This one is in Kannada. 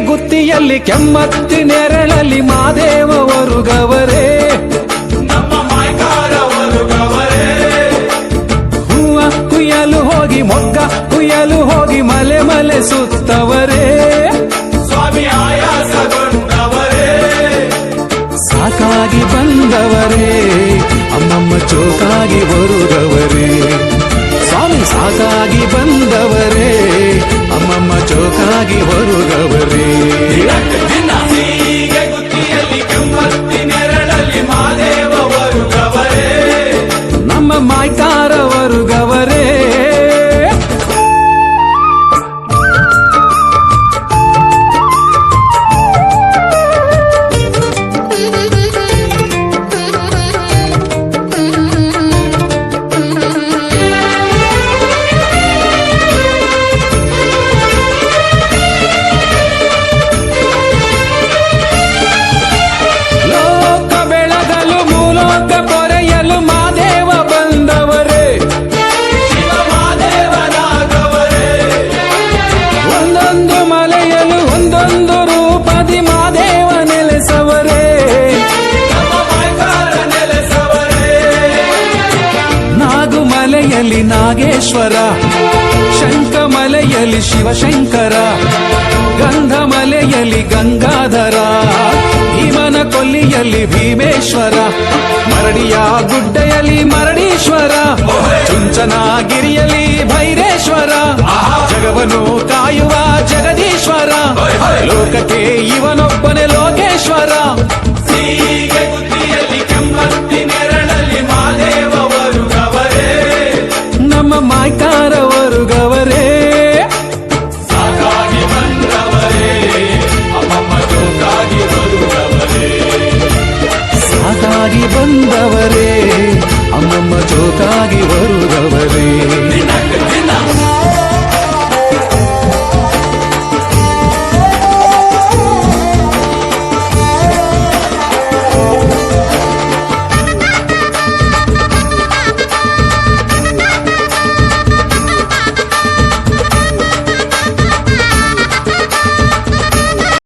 ಗುತ್ತಿಯಲ್ಲಿ ಕೆಮ್ಮತ್ತಿ ನೆರಳಲ್ಲಿ ಮಾದೇವವರು ಗವರೇ. ಹೂವ ಕುಯ್ಯಲು ಹೋಗಿ ಮೊಗ್ಗ ಕುಯ್ಯಲು ಹೋಗಿ ಮಲೆ ಮಲೆ ಸುತ್ತವರೇ. ಸಾಕಾಗಿ ಬಂದವರೇ ಅಮ್ಮಮ್ಮ ಚೋಕಾಗಿ ಬರುಗವರೇ ಸ್ವಾಮಿ ಸಾಕಾಗಿ ಬಂದವರೇ ಅಮ್ಮಮ್ಮ ಚೋಕಾಗಿ ಬರುಗವರೇ தாய்த்தார வருக ನಾಗುಮಲೆಯಲ್ಲಿ ನಾಗೇಶ್ವರ ಶಂಕಮಲೆಯಲ್ಲಿ ಶಿವಶಂಕರ, ಗಂಧಮಲೆಯಲ್ಲಿ ಗಂಗಾಧರ ಭೀಮನ ಕೊಲ್ಲಿಯಲ್ಲಿ ಭೀಮೇಶ್ವರ, ಮರಡಿಯ ಗುಡ್ಡೆಯಲ್ಲಿ ಮರಡೀಶ್ವರ, ಚುಂಚನಗಿರಿಯಲ್ಲಿ ಭೈರೇಶ್ವರ ಜಗವನು ಕಾಯುವ ಜಗದೀಶ್ವರ, ಲೋಕಕ್ಕೆ உண்டாகி வருகிறவர்